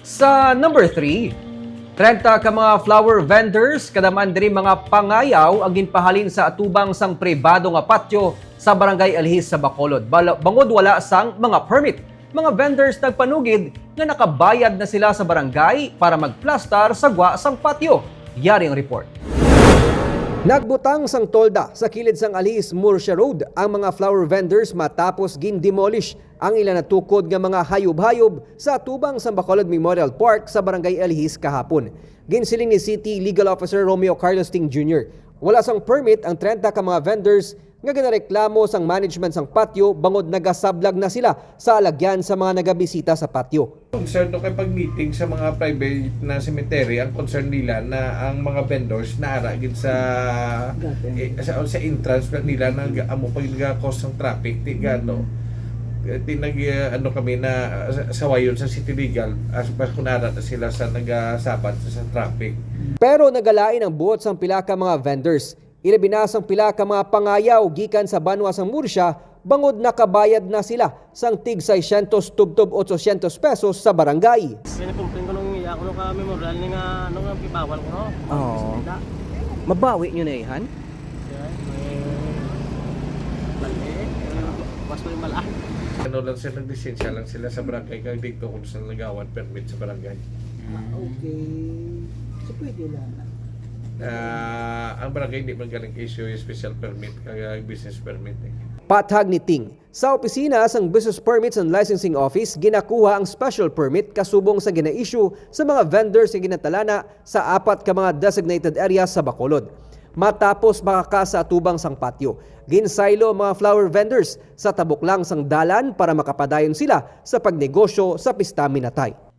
Sa number 3, 30 ka mga flower vendors kadaman diri mga pangayaw ang ginpahalin sa atubang sang pribado nga patio sa Barangay Alhis sa Bacolod. Bangod wala sang mga permit. Mga vendors nagpanugid nga nakabayad na sila sa barangay para magplastar sa gwa sang patio. Yari ang report. Nagbutang sang tolda sa kilid sang Alis Murcia Road ang mga flower vendors matapos gin-demolish ang ilan na tukod nga mga hayop-hayop sa tubang sa Bacolod Memorial Park sa Barangay Alhis kahapon. Ginsiling ni City Legal Officer Romeo Carlos Ting Jr. Wala sang permit ang 30 ka mga vendors nga ginareklamo sang management sang patio bangod nagasablag na sila sa alagyan sa mga nagabisita sa patio. Concern no kay pag-meeting sa mga private na cemetery, ang concern nila na ang mga vendors na aragin sa eh, sa, sa entrance nila na amo pag nag-cause ng traffic, ti gano. Ti nag eh, ano kami na uh, sawayon sa City Legal as bas kunara na sila sa nagasabat sa, sa traffic. Pero nagalain ang buot sang pila ka mga vendors. Ilabi na sang pila ka mga pangayaw gikan sa Banwa sang Murcia, bangod nakabayad na sila sang tig 600 tubtob 800 pesos sa barangay. Pinakumpring ko nung iya ko ka memorial ni nga ano nga bibawal ko no. Oo. Salita. Mabawi nyo na ihan? Mas may malaan. Ano lang sila naglisensya lang sila sa barangay kag dito kung saan nagawan permit sa barangay. Okay. So pwede lang. Ah, ang barangay hindi man galing issue yung special permit kag business permit. Eh. Patag ni Ting. Sa opisina sang Business Permits and Licensing Office, ginakuha ang special permit kasubong sa gina-issue sa mga vendors nga ginatalana sa apat ka mga designated areas sa Bacolod. Matapos makakasa atubang sang patio, ginsaylo ang mga flower vendors sa tabok lang sang dalan para makapadayon sila sa pagnegosyo sa Pista Minatay.